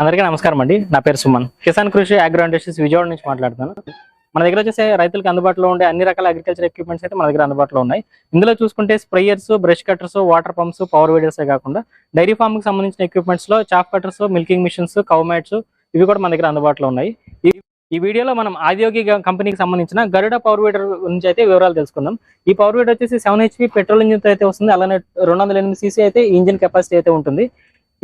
అందరికీ నమస్కారం అండి. నా పేరు సుమన్. కిసాన్ కృషి అగ్రో ఇండస్ట్రీస్ విజయవాడ నుంచి మాట్లాడుతాను మన దగ్గర వచ్చేసి రైతులకు అందుబాటులో ఉండే అన్ని రకాల అగ్రికల్చర్ ఎక్విప్మెంట్స్ అయితే మన దగ్గర అందుబాటులో ఉన్నాయి. ఇందులో చూసుకుంటే sprayers brush cutters water pumps power weeders కాకుండా డైరీ ఫార్మ్కి సంబంధించిన ఎక్విప్మెంట్స్లో chaff cutters milking machines cow mats ఇవి కూడా మన దగ్గర అందుబాటులో ఉన్నాయి. ఈ- వీడియోలో మనం ఆదియోగి కంపెనీకి సంబంధించిన గరుడ పవర్ వీడర్ గురించి అయితే వివరాలు తెలుసుకుందాం. ఈ పవర్ వీడర్ వచ్చేసి సెవెన్ హెచ్పి పెట్రోల్ ఇంజిన్ అయితే వస్తుంది. అలానే రెండు వందల ఎనిమిది సీసీ అయితే ఇంజిన్ కెపాసిటీ అయితే ఉంటుంది.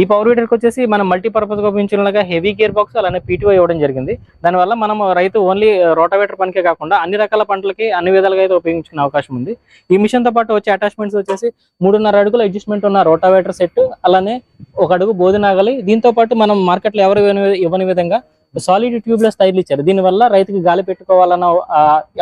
ఈ పవర్ వీటర్కి వచ్చేసి మనం మల్టీపర్పస్ ఉపయోగించినలాగా ఉపయోగించిన హెవీ గేర్ బాక్స్ అలానే పీటీఓ ఇవ్వడం జరిగింది. దానివల్ల మనం రైతు ఓన్లీ రోటావేటర్ uh, పనికే కాకుండా అన్ని రకాల పంటలకి అన్ని విధాలుగా అయితే ఉపయోగించుకునే అవకాశం ఉంది. ఈ మిషన్తో పాటు వచ్చే అటాచ్మెంట్స్ వచ్చేసి మూడున్నర అడుగుల అడ్జస్ట్మెంట్ ఉన్న రోటావేటర్ సెట్ అలానే ఒక అడుగు బోధినాగలి దీంతో పాటు మనం మార్కెట్లో ఎవరు ఇవ్వని- ఇవ్వని విధంగా సాలిడ్ ట్యూబ్లెస్ టైర్లు ఇచ్చారు. దీనివల్ల రైతుకి గాలి పెట్టుకోవాలన్న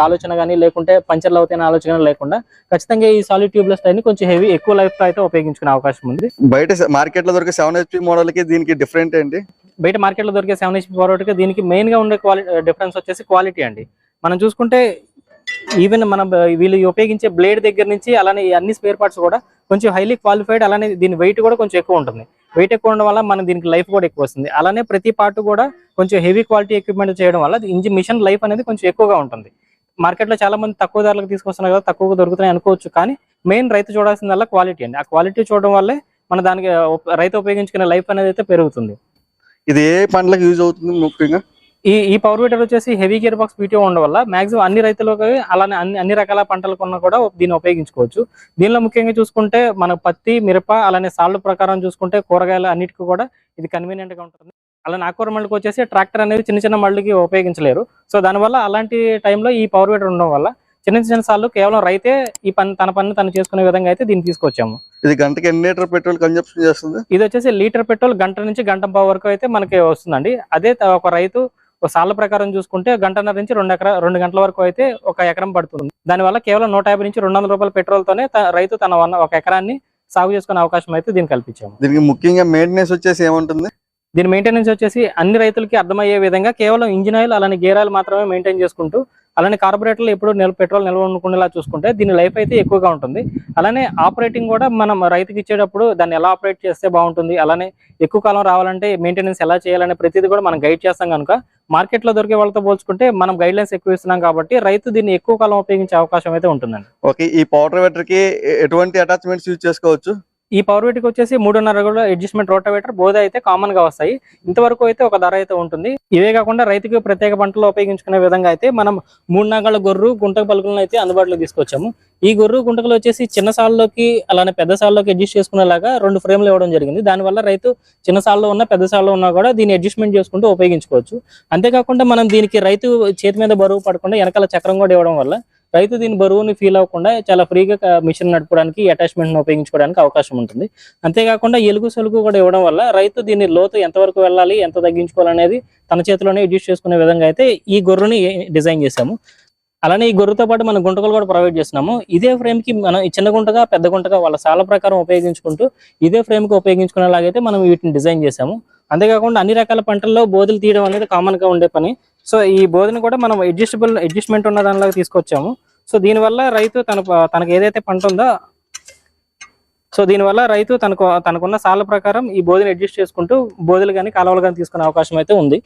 ఆలోచన కానీ లేకుంటే పంచర్లు అవుతాయన్న ఆలోచన లేకుండా ఖచ్చితంగా ఈ సాలిడ్ ట్యూబ్లెస్ టైర్ని కొంచెం హెవీ ఎక్కువ లైఫ్ అయితే ఉపయోగించుకునే అవకాశం ఉంది. బయట మార్కెట్లో దొరికే సెవెన్ హెచ్పి మోడల్కి దీనికి డిఫరెంట్ ఏంటి? బయట మార్కెట్లో దొరికే సెవెన్ హెచ్పి పవర్కి దీనికి మెయిన్గా ఉండే క్వాలిటీ డిఫరెన్స్ వచ్చేసి క్వాలిటీ అండి. మనం చూసుకుంటే ఈవెన్ మనం వీళ్ళు ఉపయోగించే బ్లేడ్ దగ్గర నుంచి అలానే అన్ని స్పేర్ పార్ట్స్ కూడా కొంచెం హైలీ క్వాలిఫైడ్ అలానే దీని వెయిట్ కూడా కొంచెం ఎక్కువ ఉంటుంది. వెయిట్ ఎక్కువ ఉండడం వల్ల మన దీనికి లైఫ్ కూడా ఎక్కువ వస్తుంది. అలానే ప్రతి పార్ట్ కూడా కొంచెం హెవీ క్వాలిటీ ఎక్విప్మెంట్ చేయడం వల్ల ఇంజిన్ మిషన్ లైఫ్ అనేది కొంచెం ఎక్కువగా ఉంటుంది. మార్కెట్లో చాలా మంది తక్కువ ధరలకు తీసుకొస్తున్నారు కదా తక్కువగా దొరుకుతున్నాయి అనుకోవచ్చు కానీ మెయిన్ రైతు చూడాల్సిందల్లా క్వాలిటీ అండి. ఆ క్వాలిటీ చూడడం వల్లే మన దానికి రైతు ఉపయోగించుకునే లైఫ్ అనేది అయితే పెరుగుతుంది. ఇది ఏ పంటలకు యూజ్ అవుతుంది ముఖ్యంగా? ఈ ఈ పవర్ వీటర్ వచ్చేసి హెవీ గేర్ బాక్స్ పీటీఓ ఉండడం వల్ల మాక్సిమం అన్ని రైతులకు అలానే అన్ని అన్ని రకాల పంటలకు ఉన్నా కూడా దీన్ని ఉపయోగించుకోవచ్చు. దీనిలో ముఖ్యంగా చూసుకుంటే మన పత్తి మిరప అలానే సాళ్ళు ప్రకారం చూసుకుంటే కూరగాయలు అన్నిటికీ కూడా ఇది కన్వీనియంట్గా ఉంటుంది. అలానే ఆకుకూర మళ్ళీకి వచ్చేసి ట్రాక్టర్ అనేది చిన్న చిన్న మళ్ళీకి ఉపయోగించలేరు. సో దానివల్ల అలాంటి టైంలో ఈ పవర్ వీటర్ ఉండడం వల్ల చిన్న చిన్న సార్లు కేవలం రైతే ఈ పని తన పని తను చేసుకునే విధంగా అయితే దీన్ని తీసుకొచ్చాము. ఇది గంటకి ఎన్ని లీటర్ పెట్రోల్ కన్జంప్షన్ చేస్తుంది? ఇది వచ్చేసి లీటర్ పెట్రోల్ గంట నుంచి గంట వరకు అయితే మనకి వస్తుందండి. అదే ఒక రైతు ఒక సార్ల ప్రకారం చూసుకుంటే గంటన్నర నుంచి రెండు ఎకరా రెండు గంటల వరకు అయితే ఒక ఎకరం పడుతుంది. దానివల్ల కేవలం నూట యాభై నుంచి రెండు రూపాయల పెట్రోల్ తోనే త- రైతు తన ఒక ఎకరాన్ని సాగు చేసుకునే అవకాశం అయితే దీన్ని కల్పించాము. దీనికి ముఖ్యంగా మెయింటెనెన్స్ వచ్చేసి ఏముంటుంది? దీని మెయింటెనెన్స్ వచ్చేసి అన్ని రైతులకి అర్థమయ్యే విధంగా కేవలం ఇంజిన్ ఆయిల్ అలానే గేర్ ఆయిల్ మాత్రమే మెయింటైన్ చేసుకుంటూ అలానే కార్బొరేటర్లు ఎప్పుడు నిల్ పెట్రోల్ నిల్వ ఉండకుండా చూసుకుంటే దీని లైఫ్ అయితే ఎక్కువగా ఉంటుంది. అలానే ఆపరేటింగ్ కూడా మనం రైతుకి ఇచ్చేటప్పుడు దాన్ని ఎలా ఆపరేట్ చేస్తే బాగుంటుంది అలానే ఎక్కువ కాలం రావాలంటే మెయింటెనెన్స్ ఎలా చేయాలనే ప్రతిదీ కూడా మనం గైడ్ చేస్తాం కనుక మార్కెట్లో దొరికే వాళ్ళతో పోల్చుకుంటే మనం గైడ్ లైన్స్ ఎక్కువ ఇస్తున్నాం కాబట్టి రైతు దీన్ని ఎక్కువ కాలం ఉపయోగించే అవకాశం అయితే ఉంటుందండి. ఓకే ఈ పౌడర్ వెటర్కి ఎటువంటి అటాచ్మెంట్స్ యూజ్ చేసుకోవచ్చు? ఈ పవర్ వీటికి వచ్చేసి మూడున్నర కూడా అడ్జస్ట్మెంట్ రోటావేటర్ బోధ అయితే కామన్గా వస్తాయి. ఇంతవరకు అయితే ఒక ధర అయితే ఉంటుంది. ఇవే కాకుండా రైతుకి ప్రత్యేక పంటలు ఉపయోగించుకునే విధంగా అయితే మనం మూడు నాగళ్ళ గొర్రు గుంటక పలుకులను అయితే అందుబాటులో తీసుకొచ్చాము. ఈ గొర్రు గుంటకలు వచ్చేసి చిన్న సాల్లోకి అలానే పెద్ద సాల్లోకి అడ్జస్ట్ చేసుకునేలాగా రెండు ఫ్రేమ్లు ఇవ్వడం జరిగింది. దానివల్ల రైతు చిన్న సాల్లో ఉన్న పెద్ద సాల్లో ఉన్నా కూడా దీన్ని అడ్జస్ట్మెంట్ చేసుకుంటూ ఉపయోగించుకోవచ్చు. అంతేకాకుండా మనం దీనికి రైతు చేతి మీద బరువు పడకుండా వెనకాల చక్రం కూడా ఇవ్వడం వల్ల రైతు దీని బరువుని ఫీల్ అవ్వకుండా చాలా ఫ్రీగా మిషన్ నడపడానికి అటాచ్మెంట్ ఉపయోగించుకోవడానికి అవకాశం ఉంటుంది. అంతేకాకుండా ఎలుగు సలుగు కూడా ఇవ్వడం వల్ల రైతు దీని లోతు ఎంతవరకు వెళ్ళాలి ఎంత తగ్గించుకోవాలనేది తన చేతిలోనే అడ్జస్ట్ చేసుకునే విధంగా అయితే ఈ గొర్రెని డిజైన్ చేశాము. అలానే ఈ గొర్రెతో పాటు మనం గుంటకలు కూడా ప్రొవైడ్ చేస్తున్నాము. ఇదే ఫ్రేమ్కి మనం చిన్న గుంటగా పెద్ద గుంటగా వాళ్ళ సాల ప్రకారం ఉపయోగించుకుంటూ ఇదే ఫ్రేమ్కి ఉపయోగించుకునేలాగైతే మనం వీటిని డిజైన్ చేసాము అంతేకాకుండా అన్ని రకాల పంటల్లో బోధలు తీయడం అనేది కామన్గా ఉండే పని. సో ఈ బోధన కూడా మనం అడ్జస్టబుల్ అడ్జస్ట్మెంట్ ఉన్న దానిలాగా తీసుకొచ్చాము. సో దీనివల్ల రైతు తన తనకు ఏదైతే పంట ఉందో సో దీనివల్ల రైతు తనకు తనకున్న సాల ప్రకారం ఈ బోధన అడ్జస్ట్ చేసుకుంటూ బోధలు కానీ కాలువలు కానీ తీసుకునే అవకాశం అయితే ఉంది.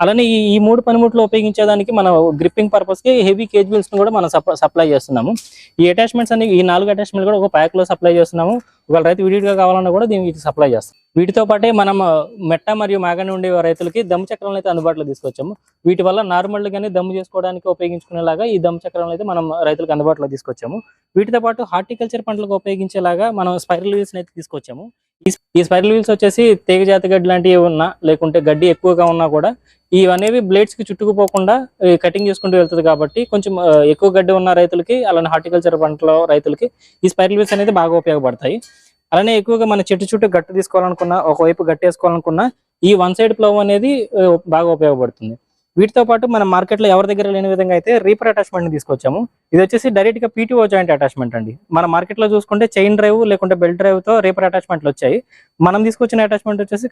అలానే ఈ ఈ మూడు పనిముట్లు ఉపయోగించేదానికి మనం గ్రిప్పింగ్ పర్పస్కి హెవీ కేజ్ బిల్స్ కూడా మనం సప్లై చేస్తున్నాము. ఈ అటాచ్మెంట్స్ అన్ని ఈ నాలుగు అటాచ్మెంట్ కూడా ఒక ప్యాక్లో సప్లై చేస్తున్నాము. ఒకవేళ రైతు విడిగా కావాలన్నా కూడా దీనికి సప్లై చేస్తాం. వీటితో పాటే మనం మెట్ట మరియు మాగని ఉండే రైతులకి దమ్ము చక్రాలను అయితే అందుబాటులో తీసుకొచ్చాము. వీటి వల్ల నార్మల్ గానే దమ్ము చేసుకోవడానికి ఉపయోగించుకునేలాగా ఈ దమ్ము చక్రాలను అయితే మనం రైతులకు అందుబాటులో తీసుకొచ్చాము. వీటితో పాటు హార్టికల్చర్ పంటలకు ఉపయోగించేలాగా మనం స్పైరల్ వీల్స్ అయితే తీసుకొచ్చాము. ఈ- స్పైరల్ వీల్స్ వచ్చేసి తీగ జాతి గడ్డి లాంటివి ఉన్నా లేకుంటే గడ్డి ఎక్కువగా ఉన్నా కూడా ఇవనేవి బ్లేడ్స్కి చుట్టుకుపోకుండా కటింగ్ చేసుకుంటూ వెళ్తుంది కాబట్టి కొంచెం ఎక్కువ గడ్డి ఉన్న రైతులకి అలానే హార్టికల్చర్ పంటలో రైతులకి ఈ స్పైరల్ వీల్స్ అనేది బాగా ఉపయోగపడతాయి. అలానే ఎక్కువగా మన చెట్టు చుట్టూ గట్టు తీసుకోవాలనుకున్నా ఒకవైపు గట్టి వేసుకోవాలనుకున్నా ఈ వన్ సైడ్ ప్లవ్ అనేది బాగా ఉపయోగపడుతుంది. వీటితో పాటు మన మార్కెట్లో ఎవరి దగ్గర లేని విధంగా అయితే రీపర్ అటాచ్మెంట్ని తీసుకొచ్చాము. ఇది వచ్చేసి డైరెక్ట్గా పీటీఓ జాయింట్ అటాచ్మెంట్ అండి. మన మార్కెట్లో చూసుకుంటే చైన్ డ్రైవ్ లేకుంటే బెల్ట్ డ్రైవ్తో రీపర్ అటాచ్మెంట్లు వచ్చాయి. మనం తీసుకొచ్చిన అటాచ్మెంట్ వచ్చేసి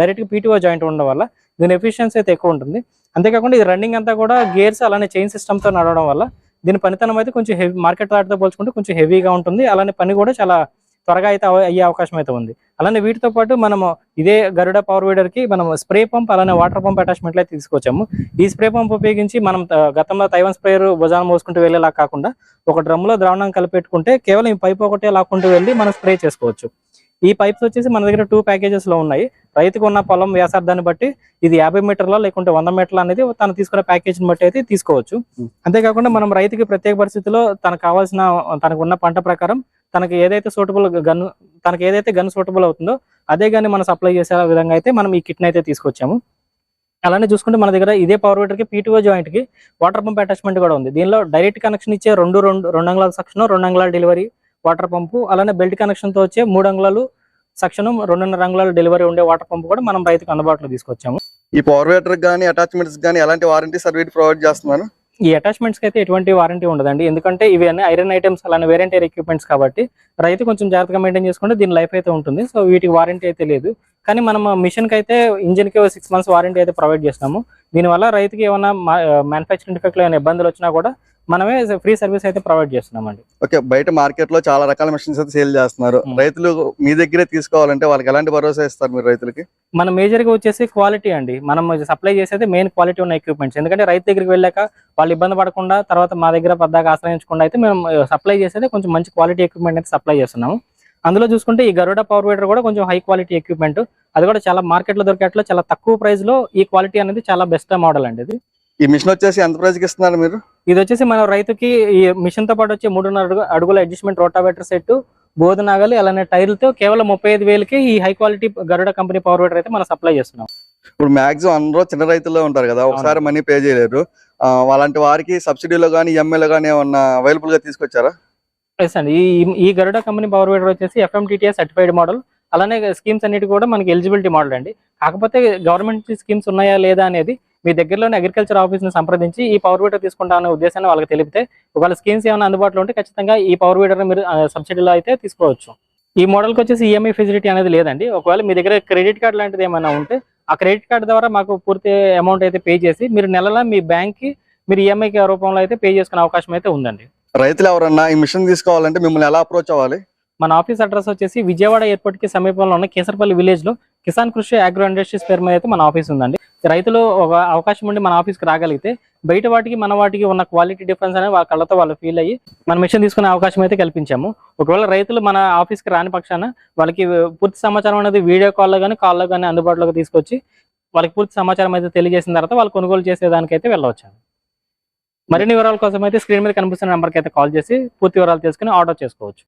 డైరెక్ట్గా పీటీఓ జాయింట్ ఉండడం వల్ల దీని ఎఫిషియన్సీ అయితే ఎక్కువ ఉంటుంది. అంతేకాకుండా ఇది రన్నింగ్ అంతా కూడా గేర్స్ అలానే చైన్ సిస్టమ్తో నడవడం వల్ల దీని పనితనం అయితే కొంచెం హెవీ మార్కెట్ వాటితో పోల్చుకుంటే కొంచెం హెవీగా ఉంటుంది. అలానే పని కూడా చాలా త్వరగా అయితే అయ్యే అవకాశం అయితే ఉంది. అలానే వీటితో పాటు మనము ఇదే గరుడ పవర్ వీడర్కి మనం స్ప్రే పంప్ అలానే వాటర్ పంప్ అటాచ్మెంట్ అయితే తీసుకొచ్చాము. ఈ స్ప్రే పంప్ ఉపయోగించి మనం గతంలో తైవాన్ స్ప్రేయర్ భుజాన మోసుకుంటూ వెళ్ళేలా కాకుండా ఒక డ్రమ్లో ద్రావణం కలిపెట్టుకుంటే కేవలం ఈ పైప్ ఒకటే లాక్కుంటూ వెళ్ళి మనం స్ప్రే చేసుకోవచ్చు. ఈ పైప్స్ వచ్చేసి మన దగ్గర టూ ప్యాకేజెస్లో ఉన్నాయి. రైతుకు ఉన్న పొలం వ్యాసార్థాన్ని బట్టి ఇది యాభై మీటర్ల లేకుంటే వంద మీటర్ల అనేది తను తీసుకున్న ప్యాకేజ్ బట్టి అయితే తీసుకోవచ్చు. అంతేకాకుండా మనం రైతుకి ప్రత్యేక పరిస్థితిలో తనకు కావాల్సిన తనకు ఉన్న పంట ప్రకారం తనకి ఏదైతే సూటబుల్ గన్ తనకి ఏదైతే గన్ సూటబుల్ అవుతుందో అదే గాని మనం సప్లై చేసే విధంగా అయితే మనం ఈ కిట్ని అయితే తీసుకొచ్చాము. అలానే చూసుకుంటే మన దగ్గర ఇదే పవర్ వీటర్కి పీటీఓ జాయింట్కి వాటర్ పంప్ అటాచ్మెంట్ కూడా ఉంది. దీనిలో డైరెక్ట్ కనెక్షన్ ఇచ్చే రెండు రెండు రెండు అంగుళాల సెక్షన్ రెండు అంగుళాల డెలివరీ వాటర్ పంపు అలానే బెల్ట్ కనెక్షన్తో వచ్చే మూడు అంగుళాలు సెక్షన్ రెండున్నర అంగుళాల డెలివరీ ఉండే వాటర్ పంపు కూడా మనం రైతుకు అందుబాటులో తీసుకొచ్చాము. ఈ పవర్ వేటర్ కానీ అటాచ్మెంట్స్ కానీ ఎలాంటి వారంటీ సర్వీస్ ప్రొవైడ్ చేస్తున్నారు ఈ అటాచ్మెంట్స్కి అయితే ఎటువంటి వారంటీ ఉండదండి. ఎందుకంటే ఇవి అన్ని ఐరన్ ఐటమ్స్ అలానే వేరెంట్ ఎక్విప్మెంట్స్ కాబట్టి రైతు కొంచెం జాగ్రత్తగా మెయింటైన్ చేసుకుంటే దీని లైఫ్ అయితే ఉంటుంది. సో వీటికి వారంటీ అయితే లేదు. కానీ మనం మిషన్కి అయితే ఇంజిన్కి సిక్స్ మంత్స్ వారంటీ అయితే ప్రొవైడ్ చేస్తాము. దీనివల్ల రైతుకి ఏమైనా మ్యానుఫాక్చరింగ్ డిఫెక్ట్ ఏమైనా ఇబ్బందులు వచ్చినా కూడా మనమే ఫ్రీ సర్వీస్ అయితే ప్రొవైడ్ చేస్తున్నామండి. ఓకే బయట మార్కెట్లో చాలా రకాల మెషిన్స్ అయితే సేల్ చేస్తున్నారు. రైతులు మీ దగ్గరే తీసుకోవాలంటే వాళ్ళకి ఎలాంటి భరోసా ఇస్తారు మీరు రైతులకి? మన మేజర్గా వచ్చేసి క్వాలిటీ అండి. మనం సప్లై చేసేది మెయిన్ క్వాలిటీ ఉన్న ఎక్విప్మెంట్స్ ఎందుకంటే రైతు దగ్గరికి వెళ్ళాక వాళ్ళు ఇబ్బంది పడకుండా తర్వాత మా దగ్గర పద్దాకా ఆశ్రయించకుండా అయితే మేము సప్లై చేసేది కొంచెం మంచి క్వాలిటీ ఎక్విప్మెంట్ అయితే సప్లై చేస్తున్నాము. అందులో చూసుకుంటే ఈ గరుడ పవర్ వీడర్ కూడా కొంచెం హై క్వాలిటీ ఎక్విప్మెంట్ అది కూడా చాలా మార్కెట్లో దొరికేట్లో చాలా తక్కువ ప్రైస్లో ఈ క్వాలిటీ అనేది చాలా బెస్ట్ మోడల్ అండి ఇది. ఈ మిషన్ వచ్చేసి ఎంత ప్రైస్కి ఇస్తున్నారు మీరు? ఇది వచ్చేసి మన రైతుకి ఈ మిషన్తో పాటు వచ్చే మూడున్నర అడుగు- అడుగుల అడ్జస్ట్మెంట్ రోటావేటర్ సెట్ బోధనాగలి అలానే టైర్లతో కేవలం ముప్పై ఐదు వేలకి ఈ high quality Garuda company power weeder అయితే మనం సప్లై చేస్తున్నాం. ఇప్పుడు మాక్సిమం అందరూ చిన్న రైతుల్లో ఉంటారు కదా ఒకసారి మనీ పే చేయలేరు. అలాంటి వారికి సబ్సిడీలో కానీ ఈఎంఐలో కానీ ఏమన్నా అవైలబుల్గా తీసుకొచ్చారా? ఎస్ అండి ఈ ఈ గరుడ కంపెనీ పవర్ వీడర్ వచ్చేసి ఎఫ్ఎంటీటీఎస్ సర్టిఫైడ్ మోడల్ అలానే స్కీమ్స్ అన్నిటి కూడా మనకి ఎలిజిబిలిటీ మోడల్ అండి. కాకపోతే గవర్నమెంట్ స్కీమ్స్ ఉన్నాయా లేదా అనేది మీ దగ్గరలోని అగ్రికల్చర్ ఆఫీస్ని సంప్రదించి ఈ పవర్ వీడర్ తీసుకుంటామనే ఉద్దేశాన్ని వాళ్ళకి తెలిపితే ఒకవేళ స్కీమ్స్ ఏమైనా అందుబాటులో ఉంటే ఖచ్చితంగా ఈ పవర్ వీడర్ మీరు సబ్సిడీలో అయితే తీసుకోవచ్చు. ఈ మోడల్కి వచ్చేసి ఈఎంఐ ఫెసిలిటీ అనేది లేదండి. ఒకవేళ మీ దగ్గర క్రెడిట్ కార్డ్ లాంటిది ఏమైనా ఉంటే ఆ క్రెడిట్ కార్డ్ ద్వారా మాకు పూర్తి అమౌంట్ అయితే పే చేసి మీరు నెలలా మీ బ్యాంక్కి మీరు ఈఎంఐ రూపంలో అయితే పే చేసుకునే అవకాశం అయితే ఉందండి. రైతులు ఎవరన్నా ఈ మిషన్ తీసుకోవాలంటే మిమ్మల్ని ఎలా అప్రోచ్ అవ్వాలి? మన ఆఫీస్ అడ్రస్ వచ్చేసి విజయవాడ ఎయిర్పోర్ట్కి సమీపంలో ఉన్న కేసరపల్లి విలేజ్లో కిసాన్ కృషి అగ్రో ఇండస్ట్రీస్ పేరు మీద అయితే మన ఆఫీస్ ఉందండి. రైతులు ఒక అవకాశం ఉండి మన ఆఫీస్కి రాగలిగితే బయట వాటికి మన వాటికి ఉన్న క్వాలిటీ డిఫరెన్స్ అనేది వాళ్ళ కళ్ళతో వాళ్ళు ఫీల్ అయ్యి మన మిషన్ తీసుకునే అవకాశం అయితే కల్పించాము. ఒకవేళ రైతులు మన ఆఫీస్కి రాని పక్షాన వాళ్ళకి పూర్తి సమాచారం అనేది వీడియో కాల్లో కానీ కాల్లో కానీ అందుబాటులోకి తీసుకొచ్చి వాళ్ళకి పూర్తి సమాచారం అయితే తెలియజేసిన తర్వాత వాళ్ళు కొనుగోలు చేసేదానికైతే వెళ్ళవచ్చు మరిన్ని వివరాల కోసం అయితే స్క్రీన్ మీద కనిపిస్తున్న నెంబర్కి అయితే కాల్ చేసి పూర్తి వివరాలు తెలుసుకుని ఆర్డర్ చేసుకోవచ్చు.